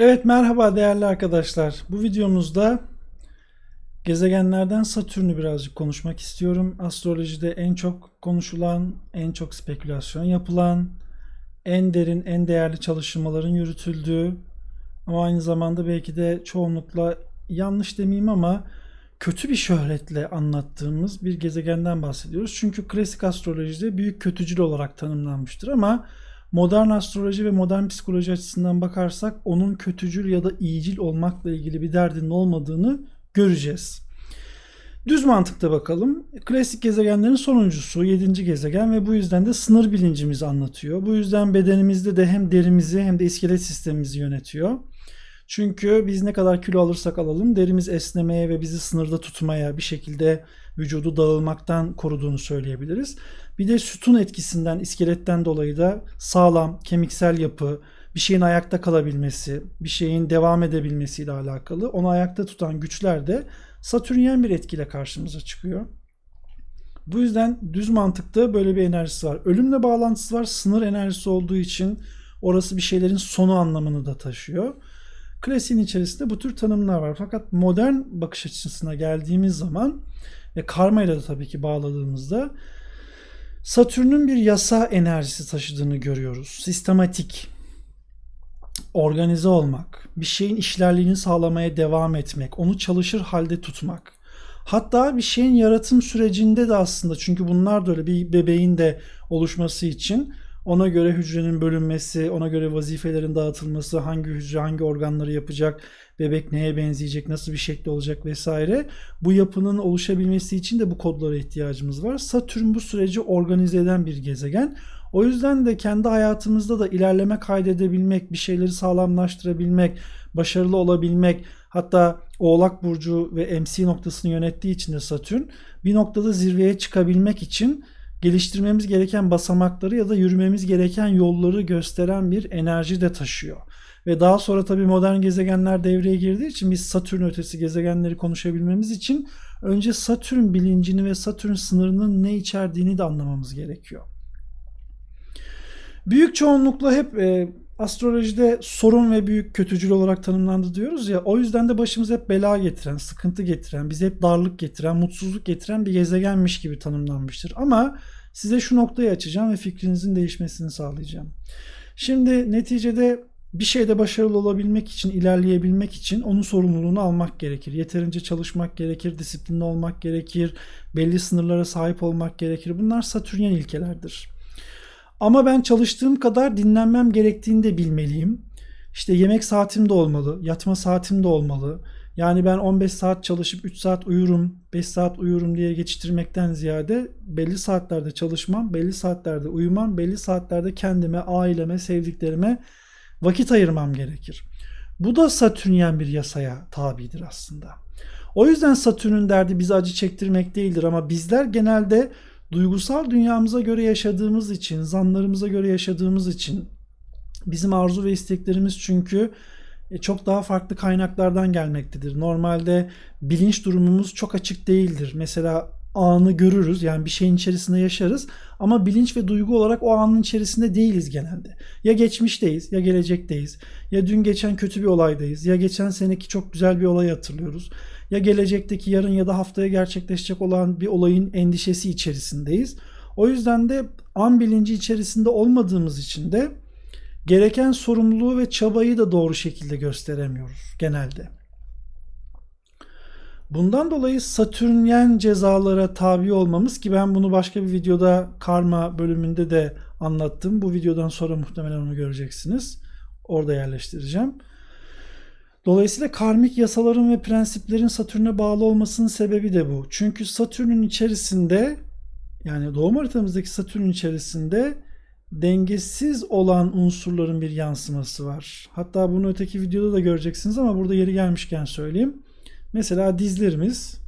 Evet merhaba değerli arkadaşlar. Bu videomuzda gezegenlerden Satürn'ü birazcık konuşmak istiyorum. Astrolojide en çok konuşulan, en çok spekülasyon yapılan, en derin, en değerli çalışmaların yürütüldüğü ama aynı zamanda belki de çoğunlukla yanlış demeyeyim ama kötü bir şöhretle anlattığımız bir gezegenden bahsediyoruz. Çünkü klasik astrolojide büyük kötücül olarak tanımlanmıştır ama modern astroloji ve modern psikoloji açısından bakarsak onun kötücül ya da iyicil olmakla ilgili bir derdinin olmadığını göreceğiz. Düz mantıkta bakalım. Klasik gezegenlerin sonuncusu 7. gezegen ve bu yüzden de sınır bilincimizi anlatıyor. Bu yüzden bedenimizde de hem derimizi hem de iskelet sistemimizi yönetiyor. Çünkü biz ne kadar kilo alırsak alalım derimiz esnemeye ve bizi sınırda tutmaya bir şekilde vücudu dağılmaktan koruduğunu söyleyebiliriz. Bir de sütun etkisinden, iskeletten dolayı da sağlam, kemiksel yapı, bir şeyin ayakta kalabilmesi, bir şeyin devam edebilmesiyle alakalı onu ayakta tutan güçler de Satürnyen bir etkiyle karşımıza çıkıyor. Bu yüzden düz mantıkta böyle bir enerjisi var. Ölümle bağlantısı var. Sınır enerjisi olduğu için orası bir şeylerin sonu anlamını da taşıyor. Klasiğin içerisinde bu tür tanımlar var. Fakat modern bakış açısına geldiğimiz zaman ve karma ile de tabii ki bağladığımızda Satürn'ün bir yasa enerjisi taşıdığını görüyoruz. Sistematik, organize olmak, bir şeyin işlerliğini sağlamaya devam etmek, onu çalışır halde tutmak. Hatta bir şeyin yaratım sürecinde de aslında çünkü bunlar da öyle bir bebeğin de oluşması için ona göre hücrenin bölünmesi, ona göre vazifelerin dağıtılması, hangi hücre hangi organları yapacak, bebek neye benzeyecek, nasıl bir şekli olacak vesaire. Bu yapının oluşabilmesi için de bu kodlara ihtiyacımız var. Satürn bu süreci organize eden bir gezegen. O yüzden de kendi hayatımızda da ilerleme kaydedebilmek, bir şeyleri sağlamlaştırabilmek, başarılı olabilmek, hatta Oğlak Burcu ve MC noktasını yönettiği için de Satürn bir noktada zirveye çıkabilmek için geliştirmemiz gereken basamakları ya da yürümemiz gereken yolları gösteren bir enerji de taşıyor. Ve daha sonra tabii modern gezegenler devreye girdiği için biz Satürn ötesi gezegenleri konuşabilmemiz için önce Satürn bilincini ve Satürn sınırının ne içerdiğini de anlamamız gerekiyor. Büyük çoğunlukla hep e, astrolojide sorun ve büyük kötücül olarak tanımlandı diyoruz ya. O yüzden de başımıza hep bela getiren, sıkıntı getiren, bize hep darlık getiren, mutsuzluk getiren bir gezegenmiş gibi tanımlanmıştır. Ama size şu noktayı açacağım ve fikrinizin değişmesini sağlayacağım. Şimdi neticede bir şeyde başarılı olabilmek için, ilerleyebilmek için onun sorumluluğunu almak gerekir. Yeterince çalışmak gerekir, disiplinli olmak gerekir, belli sınırlara sahip olmak gerekir. Bunlar Satürnyen ilkelerdir. Ama ben çalıştığım kadar dinlenmem gerektiğini de bilmeliyim. İşte yemek saatim de olmalı, yatma saatim de olmalı. Yani ben 15 saat çalışıp 3 saat uyurum, 5 saat uyurum diye geçiştirmekten ziyade belli saatlerde çalışmam, belli saatlerde uyumam, belli saatlerde kendime, aileme, sevdiklerime vakit ayırmam gerekir. Bu da Satürnyen bir yasaya tabidir aslında. O yüzden Satürn'ün derdi bizi acı çektirmek değildir ama bizler genelde duygusal dünyamıza göre yaşadığımız için, zanlarımıza göre yaşadığımız için bizim arzu ve isteklerimiz çünkü e, çok daha farklı kaynaklardan gelmektedir. Normalde bilinç durumumuz çok açık değildir. Mesela anı görürüz yani bir şeyin içerisinde yaşarız ama bilinç ve duygu olarak o anın içerisinde değiliz genelde. Ya geçmişteyiz ya gelecekteyiz ya dün geçen kötü bir olaydayız ya geçen seneki çok güzel bir olayı hatırlıyoruz ya gelecekteki yarın ya da haftaya gerçekleşecek olan bir olayın endişesi içerisindeyiz. O yüzden de an bilinci içerisinde olmadığımız için de gereken sorumluluğu ve çabayı da doğru şekilde gösteremiyoruz genelde. Bundan dolayı Satürnyen cezalara tabi olmamız ki ben bunu başka bir videoda karma bölümünde de anlattım. Bu videodan sonra muhtemelen onu göreceksiniz. Orada yerleştireceğim. Dolayısıyla karmik yasaların ve prensiplerin Satürn'e bağlı olmasının sebebi de bu. Çünkü Satürn'ün içerisinde yani doğum haritamızdaki Satürn içerisinde dengesiz olan unsurların bir yansıması var. Hatta bunu öteki videoda da göreceksiniz ama burada yeri gelmişken söyleyeyim. Mesela dizlerimiz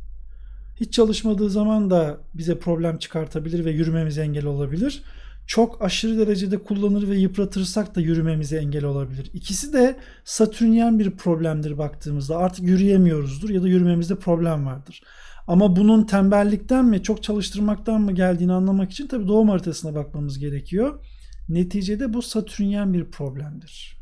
hiç çalışmadığı zaman da bize problem çıkartabilir ve yürümemize engel olabilir. Çok aşırı derecede kullanır ve yıpratırsak da yürümemize engel olabilir. İkisi de satürnyen bir problemdir baktığımızda. Artık yürüyemiyoruzdur ya da yürümemizde problem vardır. Ama bunun tembellikten mi, çok çalıştırmaktan mı geldiğini anlamak için tabii doğum haritasına bakmamız gerekiyor. Neticede bu satürnyen bir problemdir.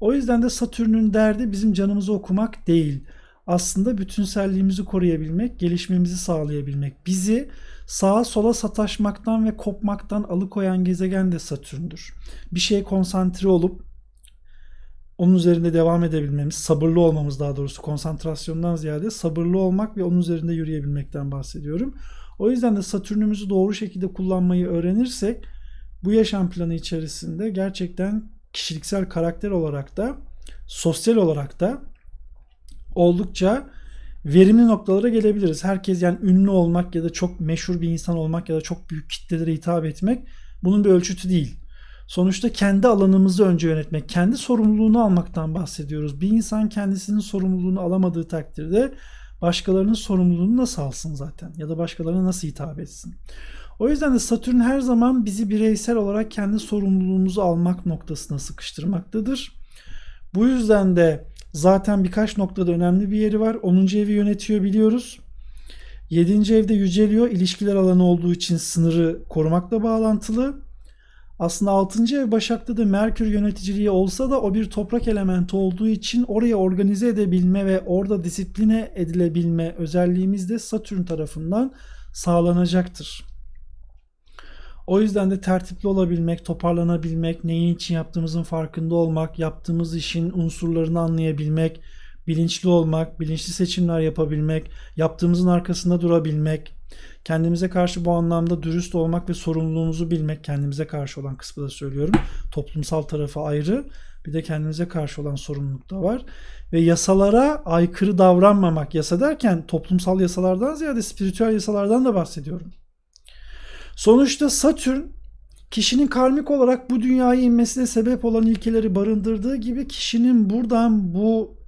O yüzden de Satürn'ün derdi bizim canımızı okumak değil. Aslında bütünselliğimizi koruyabilmek, gelişmemizi sağlayabilmek. Bizi sağa sola sataşmaktan ve kopmaktan alıkoyan gezegen de Satürn'dür. Bir şeye konsantre olup onun üzerinde devam edebilmemiz, sabırlı olmamız daha doğrusu konsantrasyondan ziyade sabırlı olmak ve onun üzerinde yürüyebilmekten bahsediyorum. O yüzden de Satürn'ümüzü doğru şekilde kullanmayı öğrenirsek bu yaşam planı içerisinde gerçekten kişiliksel karakter olarak da sosyal olarak da oldukça verimli noktalara gelebiliriz. Herkes yani ünlü olmak ya da çok meşhur bir insan olmak ya da çok büyük kitlelere hitap etmek bunun bir ölçütü değil. Sonuçta kendi alanımızı önce yönetmek, kendi sorumluluğunu almaktan bahsediyoruz. Bir insan kendisinin sorumluluğunu alamadığı takdirde başkalarının sorumluluğunu nasıl alsın zaten ya da başkalarına nasıl hitap etsin. O yüzden de Satürn her zaman bizi bireysel olarak kendi sorumluluğumuzu almak noktasına sıkıştırmaktadır. Bu yüzden de zaten birkaç noktada önemli bir yeri var. 10. evi yönetiyor biliyoruz. 7. evde yüceliyor. İlişkiler alanı olduğu için sınırı korumakla bağlantılı. Aslında 6. ev Başak'ta da Merkür yöneticiliği olsa da o bir toprak elementi olduğu için oraya organize edebilme ve orada disipline edilebilme özelliğimiz de Satürn tarafından sağlanacaktır. O yüzden de tertipli olabilmek, toparlanabilmek, neyin için yaptığımızın farkında olmak, yaptığımız işin unsurlarını anlayabilmek, bilinçli olmak, bilinçli seçimler yapabilmek, yaptığımızın arkasında durabilmek, kendimize karşı bu anlamda dürüst olmak ve sorumluluğumuzu bilmek, kendimize karşı olan kısmı da söylüyorum. Toplumsal tarafı ayrı, bir de kendimize karşı olan sorumluluk da var. Ve yasalara aykırı davranmamak, yasa derken toplumsal yasalardan ziyade spiritüel yasalardan da bahsediyorum. Sonuçta Satürn kişinin karmik olarak bu dünyaya inmesine sebep olan ilkeleri barındırdığı gibi kişinin buradan bu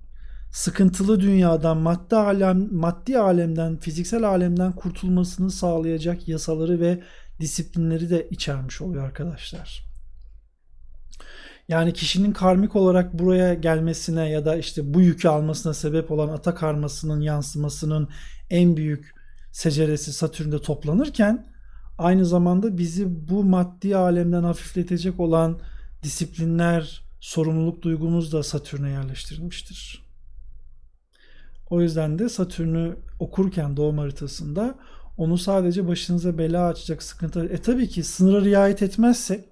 sıkıntılı dünyadan, maddi alem, maddi alemden, fiziksel alemden kurtulmasını sağlayacak yasaları ve disiplinleri de içermiş oluyor arkadaşlar. Yani kişinin karmik olarak buraya gelmesine ya da işte bu yükü almasına sebep olan ata karmasının yansımasının en büyük seceresi Satürn'de toplanırken aynı zamanda bizi bu maddi alemden hafifletecek olan disiplinler, sorumluluk duygumuz da Satürn'e yerleştirilmiştir. O yüzden de Satürn'ü okurken doğum haritasında onu sadece başınıza bela açacak sıkıntı. E tabii ki sınıra riayet etmezsek,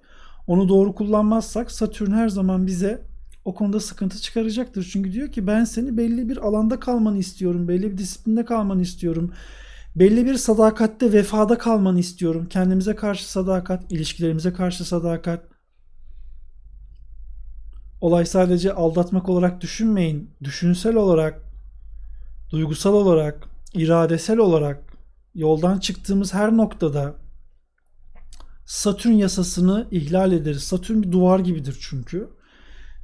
onu doğru kullanmazsak Satürn her zaman bize o konuda sıkıntı çıkaracaktır. Çünkü diyor ki ben seni belli bir alanda kalmanı istiyorum, belli bir disiplinde kalmanı istiyorum. Belli bir sadakatte, vefada kalmanı istiyorum. Kendimize karşı sadakat, ilişkilerimize karşı sadakat. Olay sadece aldatmak olarak düşünmeyin. Düşünsel olarak duygusal olarak, iradesel olarak yoldan çıktığımız her noktada Satürn yasasını ihlal ederiz. Satürn bir duvar gibidir çünkü.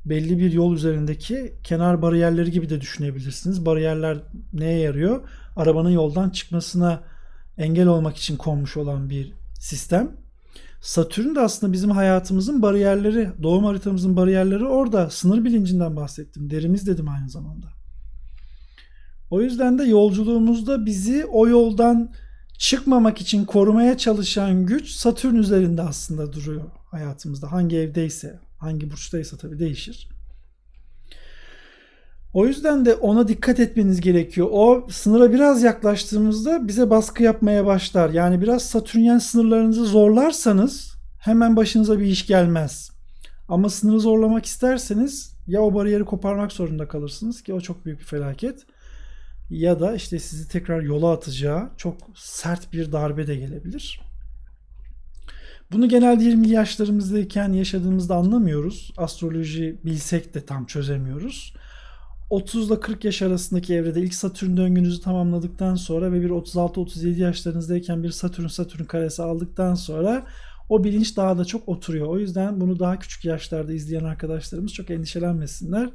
Belli bir yol üzerindeki kenar bariyerleri gibi de düşünebilirsiniz. Bariyerler neye yarıyor? Arabanın yoldan çıkmasına engel olmak için konmuş olan bir sistem. Satürn de aslında bizim hayatımızın bariyerleri, doğum haritamızın bariyerleri orada. Sınır bilincinden bahsettim. Derimiz dedim aynı zamanda. O yüzden de yolculuğumuzda bizi o yoldan çıkmamak için korumaya çalışan güç Satürn üzerinde aslında duruyor hayatımızda. Hangi evdeyse, hangi burçtaysa tabii değişir. O yüzden de ona dikkat etmeniz gerekiyor. O sınıra biraz yaklaştığımızda bize baskı yapmaya başlar. Yani biraz Satürnyen sınırlarınızı zorlarsanız hemen başınıza bir iş gelmez. Ama sınırı zorlamak isterseniz ya o bariyeri koparmak zorunda kalırsınız ki o çok büyük bir felaket ya da işte sizi tekrar yola atacağı çok sert bir darbe de gelebilir. Bunu genelde 20 yaşlarımızdayken yaşadığımızda anlamıyoruz. Astroloji bilsek de tam çözemiyoruz. 30 ile 40 yaş arasındaki evrede ilk Satürn döngünüzü tamamladıktan sonra ve bir 36-37 yaşlarınızdayken bir Satürn Satürn karesi aldıktan sonra o bilinç daha da çok oturuyor. O yüzden bunu daha küçük yaşlarda izleyen arkadaşlarımız çok endişelenmesinler.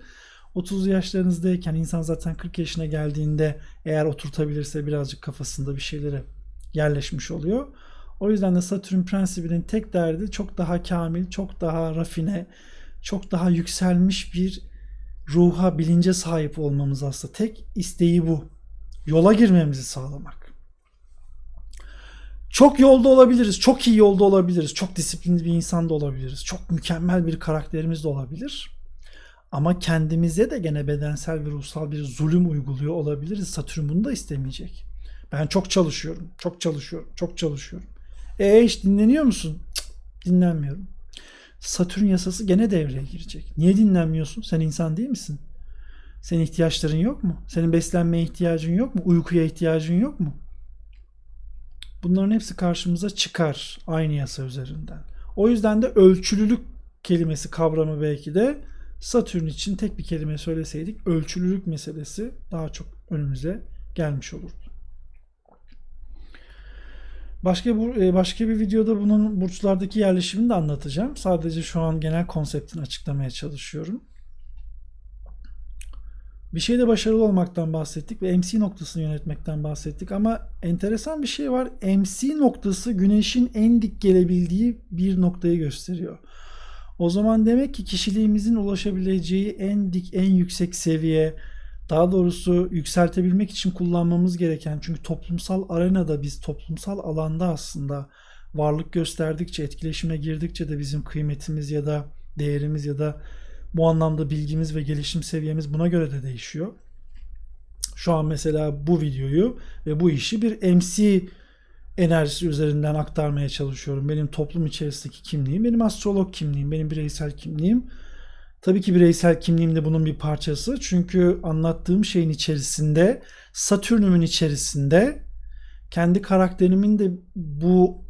30 yaşlarınızdayken insan zaten 40 yaşına geldiğinde eğer oturtabilirse birazcık kafasında bir şeylere yerleşmiş oluyor. O yüzden de Satürn prensibinin tek derdi çok daha kamil, çok daha rafine, çok daha yükselmiş bir ruha, bilince sahip olmamız aslında. Tek isteği bu. Yola girmemizi sağlamak. Çok yolda olabiliriz, çok iyi yolda olabiliriz, çok disiplinli bir insan da olabiliriz, çok mükemmel bir karakterimiz de olabilir. Ama kendimize de gene bedensel ve ruhsal bir zulüm uyguluyor olabiliriz. Satürn bunu da istemeyecek. Ben çok çalışıyorum, çok çalışıyorum, çok çalışıyorum. E hiç dinleniyor musun? Cık, dinlenmiyorum. Satürn yasası gene devreye girecek. Niye dinlenmiyorsun? Sen insan değil misin? Senin ihtiyaçların yok mu? Senin beslenmeye ihtiyacın yok mu? Uykuya ihtiyacın yok mu? Bunların hepsi karşımıza çıkar aynı yasa üzerinden. O yüzden de ölçülülük kelimesi kavramı belki de Satürn için tek bir kelime söyleseydik ölçülülük meselesi daha çok önümüze gelmiş olurdu. Başka bu e, başka bir videoda bunun burçlardaki yerleşimini de anlatacağım. Sadece şu an genel konseptini açıklamaya çalışıyorum. Bir şeyde başarılı olmaktan bahsettik ve MC noktasını yönetmekten bahsettik ama enteresan bir şey var. MC noktası güneşin en dik gelebildiği bir noktayı gösteriyor. O zaman demek ki kişiliğimizin ulaşabileceği en dik, en yüksek seviye, daha doğrusu yükseltebilmek için kullanmamız gereken çünkü toplumsal arenada biz toplumsal alanda aslında varlık gösterdikçe, etkileşime girdikçe de bizim kıymetimiz ya da değerimiz ya da bu anlamda bilgimiz ve gelişim seviyemiz buna göre de değişiyor. Şu an mesela bu videoyu ve bu işi bir MC enerjisi üzerinden aktarmaya çalışıyorum. Benim toplum içerisindeki kimliğim, benim astrolog kimliğim, benim bireysel kimliğim. Tabii ki bireysel kimliğim de bunun bir parçası. Çünkü anlattığım şeyin içerisinde, Satürn'ümün içerisinde kendi karakterimin de bu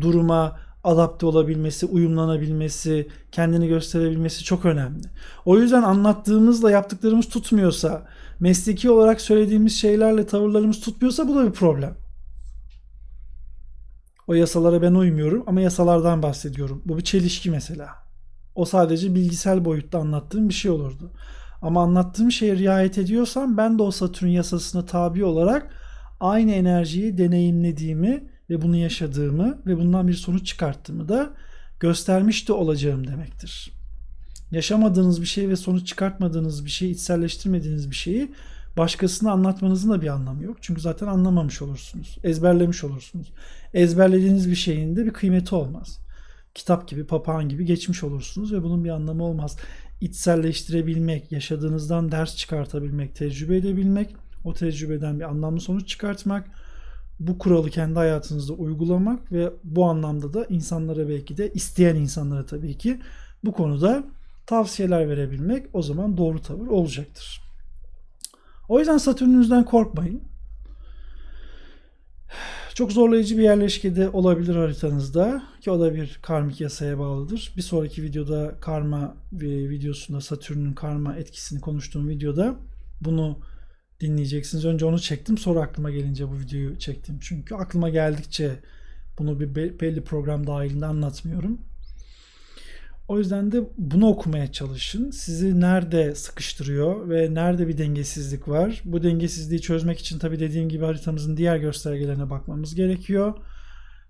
duruma adapte olabilmesi, uyumlanabilmesi, kendini gösterebilmesi çok önemli. O yüzden anlattığımızla yaptıklarımız tutmuyorsa, mesleki olarak söylediğimiz şeylerle tavırlarımız tutmuyorsa bu da bir problem. O yasalara ben uymuyorum ama yasalardan bahsediyorum. Bu bir çelişki mesela. O sadece bilgisel boyutta anlattığım bir şey olurdu. Ama anlattığım şeye riayet ediyorsam ben de o Satürn yasasına tabi olarak aynı enerjiyi deneyimlediğimi ve bunu yaşadığımı ve bundan bir sonuç çıkarttığımı da göstermiş de olacağım demektir. Yaşamadığınız bir şey ve sonuç çıkartmadığınız bir şeyi, içselleştirmediğiniz bir şeyi başkasına anlatmanızın da bir anlamı yok. Çünkü zaten anlamamış olursunuz. Ezberlemiş olursunuz. Ezberlediğiniz bir şeyin de bir kıymeti olmaz. Kitap gibi, papağan gibi geçmiş olursunuz ve bunun bir anlamı olmaz. İçselleştirebilmek, yaşadığınızdan ders çıkartabilmek, tecrübe edebilmek, o tecrübeden bir anlamlı sonuç çıkartmak, bu kuralı kendi hayatınızda uygulamak ve bu anlamda da insanlara belki de isteyen insanlara tabii ki bu konuda tavsiyeler verebilmek o zaman doğru tavır olacaktır. O yüzden Satürn'ünüzden korkmayın. Çok zorlayıcı bir yerleşkede olabilir haritanızda ki o da bir karmik yasaya bağlıdır. Bir sonraki videoda karma videosunda Satürn'ün karma etkisini konuştuğum videoda bunu dinleyeceksiniz. Önce onu çektim sonra aklıma gelince bu videoyu çektim. Çünkü aklıma geldikçe bunu bir belli program dahilinde anlatmıyorum. O yüzden de bunu okumaya çalışın. Sizi nerede sıkıştırıyor ve nerede bir dengesizlik var? Bu dengesizliği çözmek için tabii dediğim gibi haritamızın diğer göstergelerine bakmamız gerekiyor.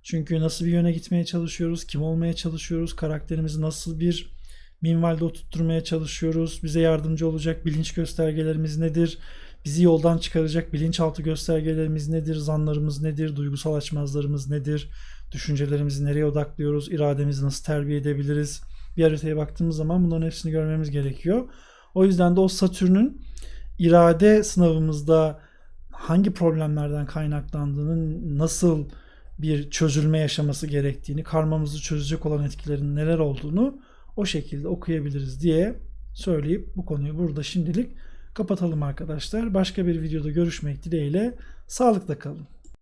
Çünkü nasıl bir yöne gitmeye çalışıyoruz, kim olmaya çalışıyoruz, karakterimizi nasıl bir minvalde oturtturmaya çalışıyoruz, bize yardımcı olacak bilinç göstergelerimiz nedir, bizi yoldan çıkaracak bilinçaltı göstergelerimiz nedir, zanlarımız nedir, duygusal açmazlarımız nedir, düşüncelerimizi nereye odaklıyoruz, irademizi nasıl terbiye edebiliriz, bir haritaya baktığımız zaman bunların hepsini görmemiz gerekiyor. O yüzden de o Satürn'ün irade sınavımızda hangi problemlerden kaynaklandığını, nasıl bir çözülme yaşaması gerektiğini, karmamızı çözecek olan etkilerin neler olduğunu o şekilde okuyabiliriz diye söyleyip bu konuyu burada şimdilik kapatalım arkadaşlar. Başka bir videoda görüşmek dileğiyle sağlıkla kalın.